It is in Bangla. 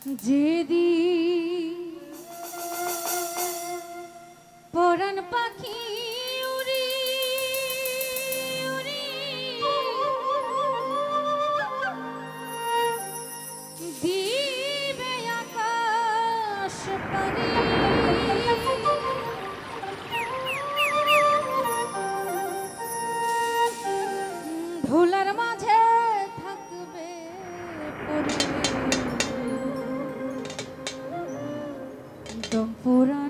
যেদি পরাণ পাখি উড়ি উড়ি দিবে আকাশ পারি ধুলার মাঝে থাকবে পড়ে son puro